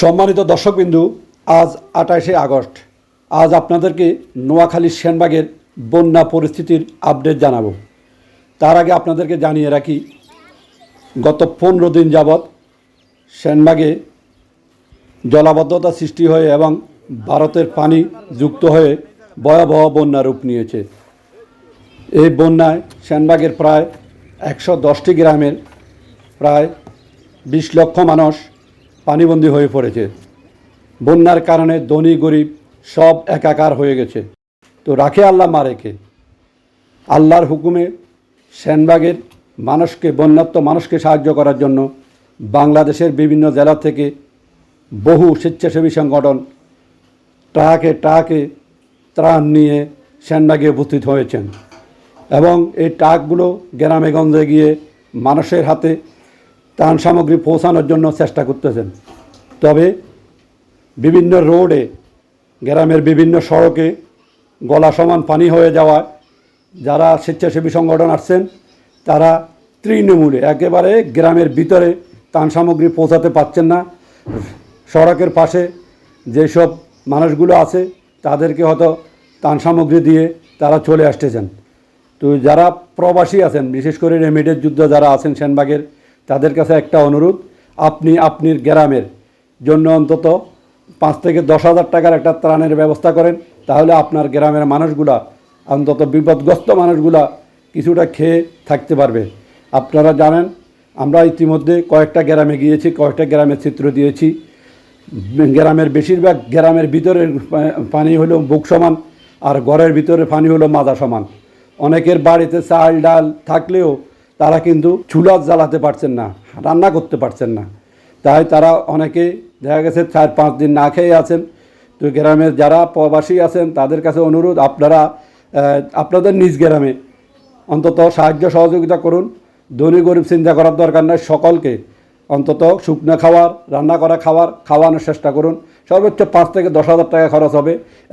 সম্মানিত দর্শকবিন্দু, আজ আঠাশে আগস্ট। আজ আপনাদেরকে নোয়াখালী সেনবাগের বন্যা পরিস্থিতির আপডেট জানাব। তার আগে আপনাদেরকে জানিয়ে রাখি, গত পনেরো দিন যাবৎ সেনবাগে জলাবদ্ধতা সৃষ্টি হয়ে এবং ভারতের পানি যুক্ত হয়ে ভয়াবহ বন্যা রূপ নিয়েছে। এই বন্যায় সেনবাগের প্রায় একশো দশটি গ্রামের প্রায় বিশ লক্ষ মানুষ পানিবন্দী হয়ে পড়েছে। বন্যার কারণে ধনী গরিব সব একাকার হয়ে গেছে। তো রাখে আল্লাহ মারেকে। আল্লাহর হুকুমে সেনবাগের মানুষকে বন্যাত্ম মানুষকে সাহায্য করার জন্য বাংলাদেশের বিভিন্ন জেলা থেকে বহু স্বেচ্ছাসেবী সংগঠন ট্রাকে ট্রাকে ত্রাণ নিয়ে সেনবাগে উপস্থিত হয়েছেন। এবং এই ট্রাকগুলো গ্রামে গঞ্জে গিয়ে মানুষের হাতে ত্রাণ সামগ্রী পৌঁছানোর জন্য চেষ্টা করতেছেন। তবে বিভিন্ন রোডে, গ্রামের বিভিন্ন সড়কে গলা সমান পানি হয়ে যাওয়ায় যারা স্বেচ্ছাসেবী সংগঠন আসছেন, তারা তৃণমূলে, একেবারে গ্রামের ভিতরে ত্রাণ সামগ্রী পৌঁছাতে পারছেন না। সড়কের পাশে যেসব মানুষগুলো আছে, তাদেরকে হয়তো ত্রাণ সামগ্রী দিয়ে তারা চলে আসতেছেন। তো যারা প্রবাসী আছেন, বিশেষ করে রেমিডের যুদ্ধ যারা আছেন সেনবাগের তাদের কাছে একটা অনুরোধ, আপনি আপনার গ্রামের জন্য অন্তত পাঁচ থেকে দশ হাজার টাকার একটা ত্রাণের ব্যবস্থা করেন, তাহলে আপনার গ্রামের মানুষগুলা, অন্তত বিপদগ্রস্ত মানুষগুলা কিছুটা খেয়ে থাকতে পারবে। আপনারা জানেন, আমরা ইতিমধ্যে কয়েকটা গ্রামে গিয়েছি, কয়েকটা গ্রামের চিত্র দিয়েছি। গ্রামের বেশিরভাগ গ্রামের ভিতরের পানি হলো বুক সমান, আর ঘরের ভিতরে পানি হলো মাদা সমান। অনেকের বাড়িতে চাল ডাল থাকলেও তারা কিন্তু চুলা জ্বালাতে পারছেন না, রান্না করতে পারছেন না। তাই তারা অনেকে দেখা গেছে চার পাঁচ দিন না খেয়ে আছেন। তো গ্রামের যারা প্রবাসী আছেন, তাদের কাছে অনুরোধ, আপনারা আপনাদের নিজ গ্রামে অন্তত সাহায্য সহযোগিতা করুন। ধনী গরিব চিন্তা করার দরকার নয় সকলকে অন্তত শুকনো খাওয়ার, রান্না করা খাবার খাওয়ানোর চেষ্টা করুন। সর্বোচ্চ পাঁচ থেকে দশ হাজার টাকা খরচ হবে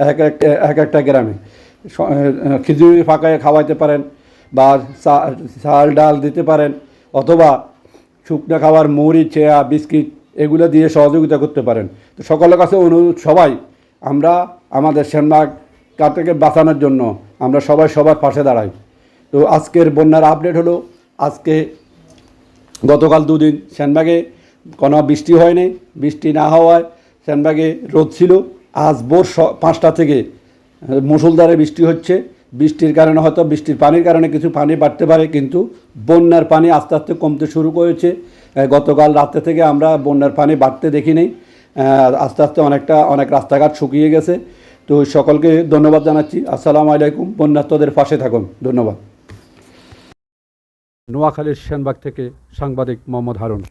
এক এক এক একটা গ্রামে। খিচুড়ি ফাঁকায় খাওয়াইতে পারেন বা চাল ডাল দিতে পারেন অথবা শুকনো খাবার মুড়ি চেয়া বিস্কিট এগুলো দিয়ে সহযোগিতা করতে পারেন। তো সকলের কাছে অনুরোধ সবাই আমরা আমাদের সেনবাগ থেকে বাঁচানোর জন্য আমরা সবাই সবার পাশে দাঁড়াই। তো আজকের বন্যার আপডেট হলো আজকে গতকাল দুদিন সেনবাগে কোনো বৃষ্টি হয়নি বৃষ্টি না হওয়ায় সেনবাগে রোদ ছিল। আজ ভোর পাঁচটা থেকে আহ, মুষলধারে বৃষ্টি হচ্ছে। বৃষ্টির কারণে হয়তো, বৃষ্টির পানির কারণে কিছু পানি বাড়তে পারে, কিন্তু বন্যার পানি আস্তে আস্তে কমতে শুরু করেছে। গতকাল রাতে থেকে আমরা বন্যার পানি বাড়তে দেখি নেই। আস্তে আস্তে অনেকটা, অনেক রাস্তাঘাট শুকিয়ে গেছে। তো সকলকে ধন্যবাদ জানাচ্ছি। আসসালামু আলাইকুম। বন্যার্থদের পাশে থাকুন। ধন্যবাদ। নোয়াখালীর সেনবাগ থেকে সাংবাদিক মোহাম্মদ হারুন।